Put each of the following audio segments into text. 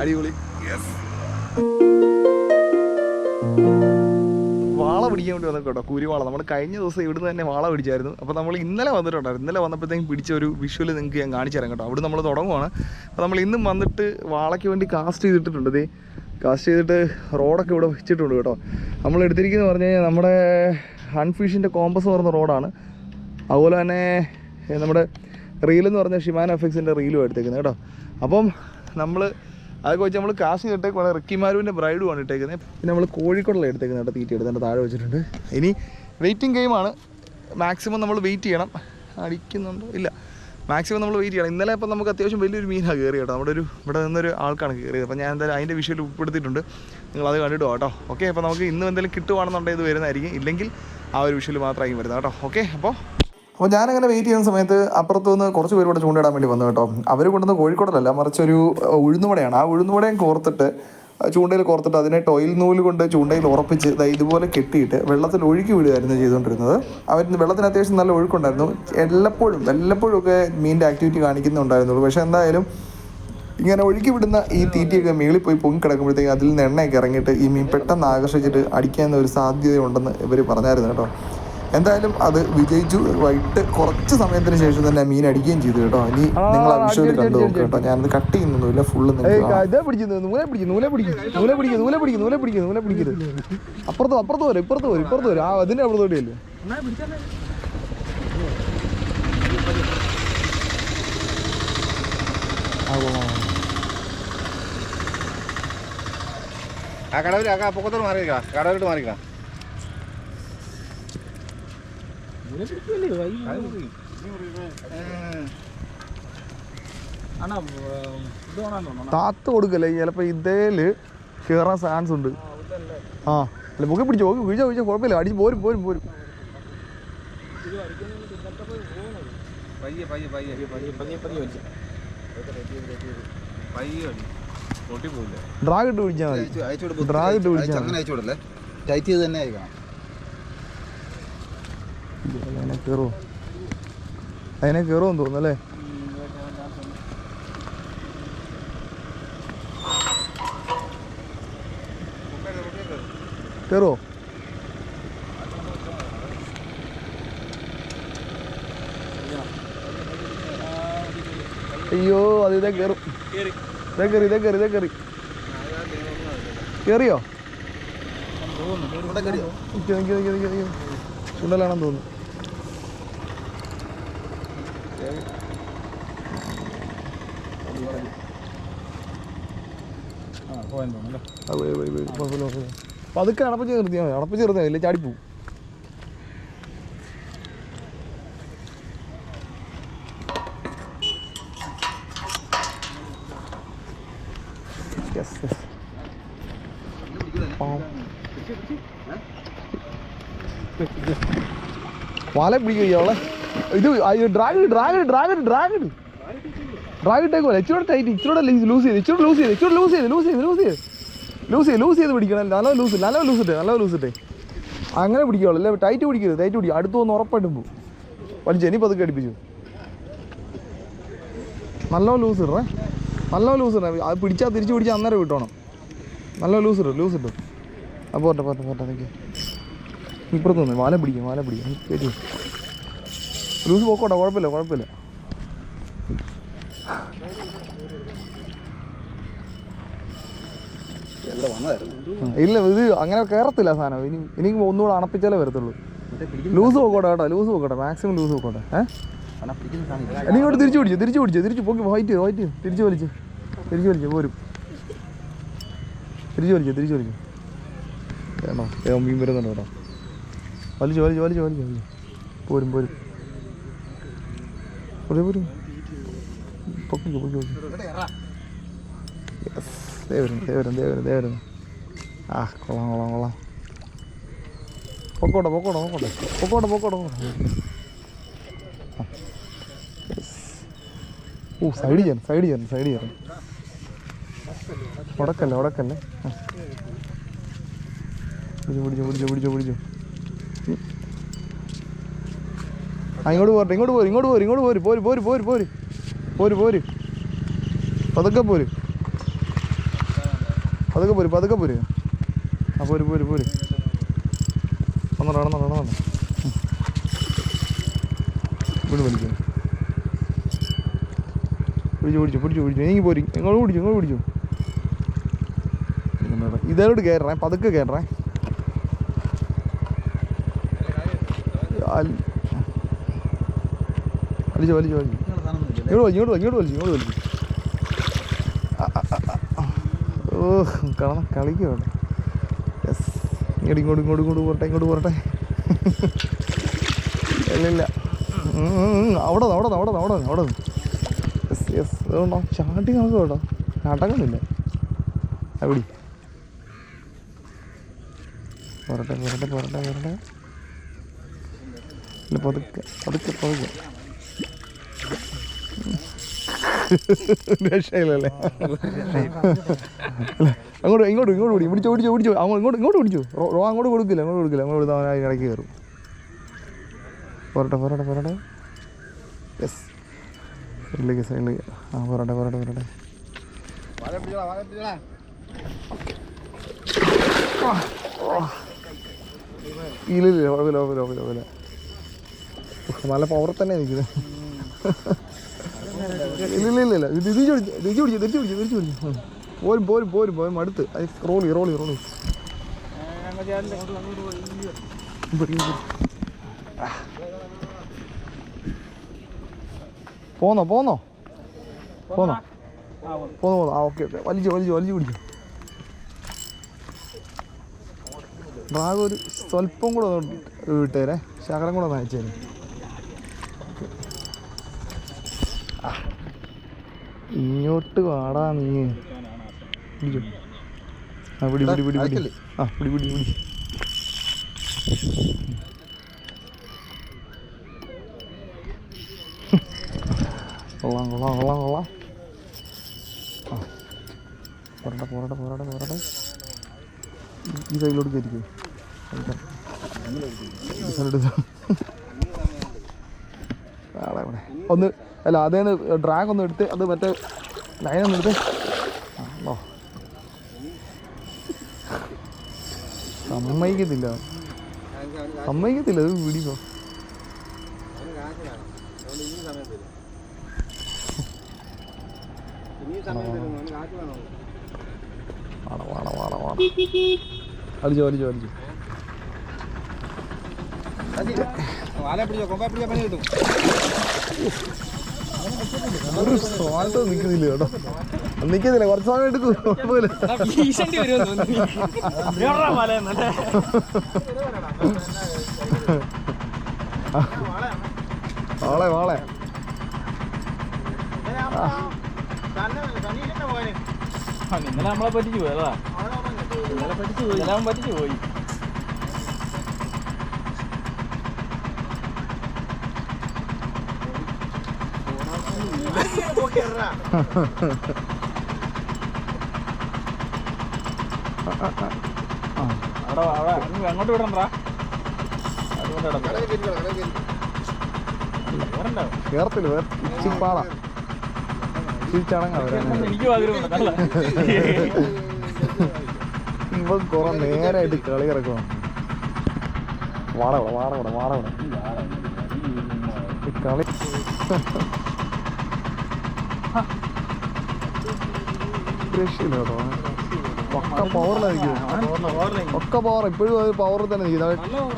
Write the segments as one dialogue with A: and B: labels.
A: അടിപൊളി. വാള പിടിക്കാൻ വേണ്ടി വന്നു കേട്ടോ കൂരിവാള. നമ്മൾ കഴിഞ്ഞ ദിവസം ഇവിടുന്ന് തന്നെ വാള പിടിച്ചായിരുന്നു. അപ്പോൾ നമ്മൾ ഇന്നലെ വന്നിട്ടുണ്ടായിരുന്നു. ഇന്നലെ വന്നപ്പോഴത്തേക്കും പിടിച്ച ഒരു വിഷ്വൽ നിങ്ങൾക്ക് ഞാൻ കാണിച്ചു തരാം കേട്ടോ. അവിടെ നമ്മൾ തുടങ്ങുവാണ്. അപ്പോൾ നമ്മൾ ഇന്നും വന്നിട്ട് വാളയ്ക്ക് വേണ്ടി കാസ്റ്റ് ചെയ്തിട്ടുണ്ട് ദേ കാസ്റ്റ് ചെയ്തിട്ട് റോഡൊക്കെ ഇവിടെ വെച്ചിട്ടുണ്ട് കേട്ടോ. നമ്മൾ എടുത്തിരിക്കുന്നത് പറഞ്ഞു കഴിഞ്ഞാൽ നമ്മുടെ ഹൺഫിഷിന്റെ കോമ്പസ് എന്ന് പറഞ്ഞ റോഡാണ്. അതുപോലെ തന്നെ നമ്മുടെ റീലെന്ന് പറഞ്ഞ ഷിമാൻ എഫക്സിന്റെ റീലും എടുത്തേക്കുന്നത് കേട്ടോ. അപ്പം നമ്മൾ അതൊക്കെ വെച്ച് നമ്മൾ കാശ് ചെയ്തിട്ടേക്ക് റിക്കിമാരുവിന്റെ ബ്രൈഡുമാണ് ഇട്ടേക്കുന്നത് പിന്നെ നമ്മൾ കോഴിക്കോടുള്ള എടുത്തേക്കുന്നത് കേട്ടോ തീറ്റി എടുത്തിട്ട് താഴെ വെച്ചിട്ടുണ്ട്. ഇനി വെയിറ്റിംഗ് ഗെയിമാണ് മാക്സിമം നമ്മൾ വെയിറ്റ് ചെയ്യണം. അടിക്കുന്നുണ്ടോ? ഇല്ല. മാക്സിമം നമ്മൾ വെയിറ്റ് ചെയ്യണം. ഇന്നലെ ഇപ്പം നമുക്ക് അത്യാവശ്യം വലിയൊരു മീനാണ് കയറി കേട്ടോ. നമ്മുടെ ഒരു ഇവിടെ നിന്നൊരു ആൾക്കാണ് കയറിയത് അപ്പോൾ ഞാൻ എന്തായാലും അതിന്റെ വിഷയം ഉൾപ്പെടുത്തിയിട്ടുണ്ട്. നിങ്ങളത് കണ്ടിട്ട് കേട്ടോ. ഓക്കെ അപ്പോൾ നമുക്ക് ഇന്നും എന്തെങ്കിലും കിട്ടുവാണെന്നുണ്ടെങ്കിൽ ഇത് വരുന്നതായിരിക്കും. ഇല്ലെങ്കിൽ ആ ഒരു വിഷയിൽ മാത്രമായിരിക്കും വരുന്നത് കേട്ടോ. ഓക്കെ അപ്പോൾ അപ്പോൾ ഞാനങ്ങനെ വെയിറ്റ് ചെയ്യുന്ന സമയത്ത് അപ്പുറത്ത് നിന്ന് കുറച്ച് പേര് ഇവിടെ ചൂണ്ടിടാൻ വേണ്ടി വന്നു കേട്ടോ. അവർ കൊണ്ടുവന്ന് കോഴിക്കോടല്ല മറിച്ചൊരു ഉഴുന്നുവടയാണ്. ആ ഉഴുന്നുവടയും കോർത്തിട്ട് ചൂണ്ടയിൽ കോർത്തിട്ട് അതിനെ ടോയിൽ നൂൽ കൊണ്ട് ചൂണ്ടയിൽ ഉറപ്പിച്ച് ഇതുപോലെ കെട്ടിയിട്ട് വെള്ളത്തിൽ ഒഴുക്കി വിടുകയായിരുന്നു ചെയ്തുകൊണ്ടിരുന്നത്. അവർ വെള്ളത്തിന് അത്യാവശ്യം നല്ല ഒഴുക്കുണ്ടായിരുന്നു. എല്ലപ്പോഴും എല്ലപ്പോഴും ഒക്കെ മീനിന്റെ ആക്ടിവിറ്റി കാണിക്കുന്നുണ്ടായിരുന്നുള്ളൂ പക്ഷേ എന്തായാലും ഇങ്ങനെ ഒഴുക്കി വിടുന്ന ഈ തീറ്റയൊക്കെ മേളിൽ പോയി പൊങ്ങി കിടക്കുമ്പോഴത്തേക്ക് അതിൽ നിന്ന് എണ്ണയൊക്കെ ഇറങ്ങിയിട്ട് ഈ മീൻ പെട്ടെന്ന് ആകർഷിച്ചിട്ട് അടിക്കാൻ ഒരു സാധ്യതയുണ്ടെന്ന് ഇവർ പറഞ്ഞായിരുന്നു കേട്ടോ. എന്തായാലും അത് വിജയിച്ചു. വൈകിട്ട് കുറച്ച് സമയത്തിന് ശേഷം തന്നെ മീൻ അടിക്കുകയും ചെയ്തു കേട്ടോ. ഇനി നിങ്ങൾ ആ വിഷ്വൽ കണ്ടു നോക്കുക കേട്ടോ. ഞാനത് കട്ട് ചെയ്യുന്നൊന്നുമില്ല. ഫുള്ള്
B: അപ്പുറത്ത് അപ്പുറത്ത് വരും ഇപ്പുറത്ത് വരും ഇപ്പുറത്ത് വരും. ആ അതിന്റെ അപ്പുറത്ത് വരികയല്ലേ
C: ആ കടവിൽ ആ പൊക്കത്തോട് മാറിയിരിക്കാം കടവിലോട്ട് മാറിക്കാം
A: താത്ത് കൊടുക്കല്ലേ? ചിലപ്പോൾ ഇതേൽ കയറാൻ ചാൻസ് ഉണ്ട്. ആ. അല്ല മുഖം പിടിച്ചു പൊക്കി വീഴ്ച വീഴ്ച കുഴപ്പമില്ല. അടിച്ച് പോരും പോരും പോരും.
C: പയ്യെ പയ്യെ പയ്യെ. പയ്യെ പയ്യെ പയ്യെ വലിച്ചു. പയ്യെ വലിച്ചു. പൊട്ടി പോയില്ല
A: ഡ്രാഗ് ഇട്ട് പിടിച്ചാൽ മതി. ഡ്രാഗ് ഇട്ട് പിടിച്ചാൽ
C: അങ്ങനെ അയച്ചു വിടല്ലേ ടൈറ്റ് ചെയ്ത് തന്നെ ആയിരിക്കണം
A: അതിനെ കയറുമോ അതിനെ കയറുമെന്ന് തോന്നുന്നു അല്ലേ? കയറുമോ അയ്യോ അത് ഇതേ കയറും. ഇതേ കയറി ഇതേ കയറി ഇതേ കയറി. കയറിയോ? ചുണ്ടലാണെന്ന് തോന്നുന്നു ആ, പോയി, പോയി, പോയി. കുഴപ്പമില്ല, കുഴപ്പമില്ല. പതുക്കെ അടപ്പിച്ച് നിർത്തിയാൽ മതി. അടപ്പിച്ച് നിർത്തിയാൽ ഇല്ല ചാടിപ്പോവും വല പിടിക്കുക ഇത് dragon dragon dragon drag drag drag ഇട്ടേക്കുമല്ല ഇച്ചിരി ടൈറ്റ് ഇച്ചിരി ലൂസ് ചെയ്ത് ഇച്ചിരി ലൂസ് ചെയ്ത് ഇച്ചിരി ലൂസ് ചെയ്ത് ലൂസ് ചെയ്ത് ലൂസ് ചെയ്ത്. ലൂസ് ചെയ്ത് ലൂസ് ചെയ്ത് പിടിക്കണം. നല്ല ലൂസ് നല്ല ലൂസ് ഇട്ടേ നല്ല ലൂസ് ഇട്ടേ. അങ്ങനെ പിടിക്കുള്ളൂ. അല്ലേ? ടൈറ്റ് പിടിക്കരുത് ടൈറ്റ് പിടിക്കും. അടുത്ത് വന്ന് ഉറപ്പായിട്ടും പോകും. വലിച്ചു ഇനി പതുക്കെ അടിപ്പിച്ചു നല്ല ലൂസ് ഇടേ നല്ല ലൂസ് ഇടേ അത് പിടിച്ചാൽ തിരിച്ച് പിടിച്ചാൽ അന്നേരം വിട്ടോണം നല്ല ലൂസ് ഇടും ലൂസ് ഇട്ടു. ആ പോട്ടെ പോട്ടെ പോട്ടെ നിൽക്കുക ഇപ്പുറത്ത് നിന്ന് വാല പിടിക്കും വാല പിടിക്കും. ലൂസ് പോക്കോട്ടെ കുഴപ്പമില്ല കുഴപ്പമില്ല. ഇല്ല ഇത് അങ്ങനെ കയറത്തില്ല സാധനം. ഇനി ഇനി ഒന്നുകൂടെ അണപ്പിച്ചാലേ വരത്തുള്ളൂ. ലൂസ് പോക്കോട്ടെ കേട്ടോ ലൂസ് പോക്കോട്ടെ മാക്സിമം ലൂസ് പോക്കോട്ടെ. ഏഹ് നീ ഇങ്ങോട്ട് തിരിച്ചു പിടിച്ചു തിരിച്ചു പിടിച്ചു തിരിച്ചു പോക്കി വൈറ്റ് വൈറ്റ് തിരിച്ചു വലിച്ചു. തിരിച്ചു വലിച്ചു പോരും. തിരിച്ചു വലിച്ചു തിരിച്ചു വലിച്ചു. വേണോ ഏ മീൻ വരുന്നുണ്ട് കേട്ടോ വലിച്ചു വലിച്ചു വലിച്ചു വലിച്ചു വലിച്ചു. പോരും പോരും. പോരും പോരും. പൊക്കിക്കോ പൊക്കി പൊക്കി. ദേവരും ദേവരും വരുന്നു. ആ കൊള്ളാം കൊള്ളാം കൊള്ളാം. പൊക്കോട്ടെ പൊക്കോട്ടെ പൊക്കോട്ടെ. പൊക്കോട്ടെ പൊക്കോട്ടെ. ഓ സൈഡ് ചെയ്യാൻ സൈഡ് ചെയ്യാൻ സൈഡ് ചെയ്യാൻ. ഉടക്കല്ലേ ഉടക്കല്ലേ? പിടിച്ചോ പിടിച്ചോ പിടിച്ചോ പിടിച്ചോ ഇങ്ങോട്ട് പോരട്ടെ ഇങ്ങോട്ട് പോര് ഇങ്ങോട്ട് പോര് ഇങ്ങോട്ട് പോര് പോര് പോര് പോര്. പോര് പോര്. പതുക്കെ പോര്. പതുക്കെ പോര് പതുക്കെ പോര്. ആ പോര് പോര് പോര്. ഒന്നോ ഒന്നോ ഒന്നോ വീട് വലിക്കുന്നു പിടിച്ചു പിടിച്ചു പിടിച്ചു പിടിച്ചു. നീങ്ങി പോരി. എങ്ങോട്ട് പിടിച്ചു എങ്ങോട്ട് പിടിച്ചു. ഇതോട് കയറേ പതുക്കെ കയറേ വലിച്ചു വലിച്ചു വലിച്ചു. ഇങ്ങോട്ട് വലിച്ചു ഇങ്ങോട്ട് വലിച്ചു ഇങ്ങോട്ട് വലിച്ചു. ഓ ഇങ്ങോട്ട് ഇങ്ങോട്ട് ഇങ്ങോട്ട് ഇങ്ങോട്ട് പോരട്ടെ ഇങ്ങോട്ട് പോരട്ടെ. ഇല്ല. അവിടെ അവിടെ അവിടെ അവിടെ അവിടെ യെസ് യെസ് അതുകൊണ്ടോ ചാട്ടി നമുക്ക് കേട്ടോ. അടങ്ങുന്നില്ല അവിടെ പോരട്ടെ പോരട്ടെ പോരട്ടെ പോരട്ടെ. പതുക്കെ പതുക്കെ പതുക്കെ. രക്ഷയില്ലല്ലേ അങ്ങോട്ട് ഇങ്ങോട്ട് ഇങ്ങോട്ട് ഓടി പിടിച്ചോ ഓടിച്ചു ഓടിച്ചു അങ്ങോട്ട് ഇങ്ങോട്ട് ഇങ്ങോട്ട് പിടിച്ചോ. റോ അങ്ങോട്ട് കൊടുക്കില്ല അങ്ങോട്ട് കൊടുക്കില്ല. അങ്ങോട്ട് കൊടുത്താൽ അവൻ ഇടയ്ക്ക് കയറും. പോരട്ടെ പോരട്ടെ പോരട്ടെ. യെസ് സൈഡിലേക്ക് സൈഡിലേക്ക്. ആ പോരട്ടെ പോരട്ടെ പോരട്ടെ. ഇല്ലില്ല കുഴപ്പമില്ല കുഴപ്പമില്ല കുഴപ്പമില്ല നല്ല പവർ തന്നെ നിൽക്കുന്നത് ഇല്ല ഇല്ല. പോരും പോരും പോരും പോരും. അടുത്ത് റോളി റോളി റോളി പോന്നോ പോന്നോ? പോന്നോ? പോന്നോ പോന്നോ. ആ ഓക്കെ ഓക്കെ. വലിച്ചു വലിച്ചു വലിച്ചു പിടിച്ചു. ഡ്രാഗ് ഒരു സ്വല്പം കൂടെ ഒന്ന് വിട്ടേരെ ശകലം കൂടെ ഒന്ന് അയച്ചേരെ. ഇങ്ങോട്ട് വാടാ നീ. കൊള്ളാം കൊള്ളാം കൊള്ളാം കൊള്ളാം. പോരട്ടെ പോരട്ടെ പോരട്ടെ പോരട്ടെ ഈ- കയ്യിലോട്ട് കയറ്റിക്കോ ഒന്ന് അല്ല അതേന്ന് ഡ്രാഗ് ഒന്ന് എടുത്ത് അത് മറ്റേ ലൈൻ ഒന്ന് എടുത്ത്. ആണോ സമ്മതിക്കത്തില്ല. സമ്മതിക്കത്തില്ല അത് പിടിക്കോ. അടിച്ചോ അടിച്ചോ. അടിച്ചോ
B: വാല പിടിച്ചോ കൊമ്പ പിടിച്ചോ പണി കിട്ടും.
A: ഒരു സ്വാദം നിൽക്കുന്നില്ല കേട്ടോ. നിൽക്കുന്നില്ല കുറച്ച് സമയം എടുക്കും. കുഴപ്പമില്ല. വാളെ വാളെ.
D: ഇന്നലെ നമ്മളെ പറ്റിച്ചു പോയതാ. ഇന്നലെ പറ്റിച്ചു പോയി ഇന്നലെ അവൻ പറ്റിച്ചു പോയി അവിടെ അവിടെ അങ്ങ് അങ്ങോട്ട് വിടണ്ടാ
A: കേറത്തില്ല വേറെ
D: നല്ല
A: ഇവൻ കുറെ നേരായിട്ട് കളി കിടക്കണം വാടവിടെ വാടവിടെ വാടവിടെ വാട കളി ഒക്കെ പവറിലായിരിക്കും ഒക്കെ പവർ ഇപ്പോഴും അത് പവറിൽ തന്നെ നിൽക്കുന്നത്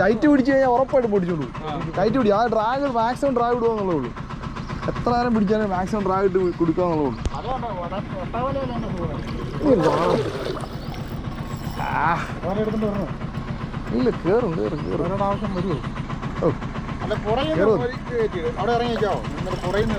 A: ടൈറ്റ് പിടിച്ചു കഴിഞ്ഞാൽ ഉറപ്പായിട്ട് പിടിച്ചോളൂ. ടൈറ്റ് പിടി ആ ഡ്രാഗ് മാക്സിമം ഡ്രാഗ് ഇടുക എന്നുള്ളേ ഉള്ളൂ. എത്ര നേരം പിടിച്ചാലും മാക്സിമം ഡ്രാഗ് ഇട്ട് കൊടുക്കുക എന്നുള്ളേ ഉള്ളൂ. ഇല്ല. കേറും കേറും കേറും.
B: ആവശ്യം വരുമോ
A: ഓ.
B: അവിടെ നിന്ന്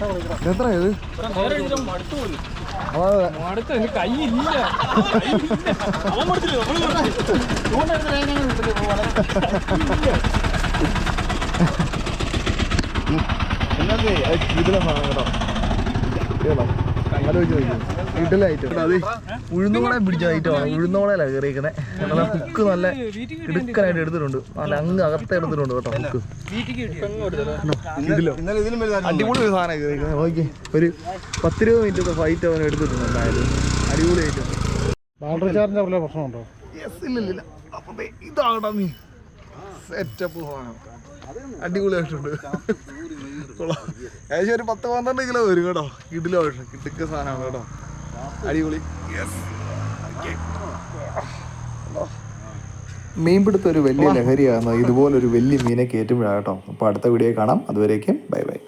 D: കൈയില്ല.
A: ഇതിലെ കേട്ടോ കേട്ടോ ആലോചിച്ച് ഐറ്റം അത് ഉഴുന്നോളെ പിടിച്ചതായിട്ടോ ഐറ്റമാണ് ഉഴുന്നോളയില കയറിയിരിക്കണേ നല്ല ഹുക്ക് നല്ല ഇടുക്കനായിട്ട് എടുത്തിട്ടുണ്ട്. നല്ല അങ്ങ് അകത്ത് എടുത്തിട്ടുണ്ട് കേട്ടോ ഹുക്ക്
B: വലുതാണ്
A: അടിപൊളി ഒരു സാധനം കയറിയിരിക്കുന്നത് ഓക്കെ ഒരു പത്തിരുപത് മിനിറ്റത്തെ ഫൈറ്റ് അവൻ എടുത്തിട്ടുണ്ട് എന്തായാലും. അടിപൊളി ഐറ്റം
C: ബാറ്ററി ചാർജിന്റെ വല്ല പ്രശ്നമുണ്ടോ?
A: യെസ് ഇല്ല ഇല്ല അപ്പൊ ഇതാകണം നീ. സെറ്റപ്പ് സാധനം. അടിപൊളിയായിട്ടുണ്ട്. ഏകദേശം ഒരു പത്ത് പന്ത്രണ്ട് കിലോ വരും കേട്ടോ. കിടിലോ കിടുക്ക സാധനമാണ് കേട്ടോ. അടിപൊളി. യെസ്
E: മീൻപിടുത്തം ഒരു വലിയ ലഹരിയാണ് ഇതുപോലൊരു വലിയ മീനെ കയറ്റുമ്പോഴാണ് കേട്ടോ. അപ്പോൾ അടുത്ത വീഡിയോ കാണാം. അതുവരേക്കും ബൈ ബൈ.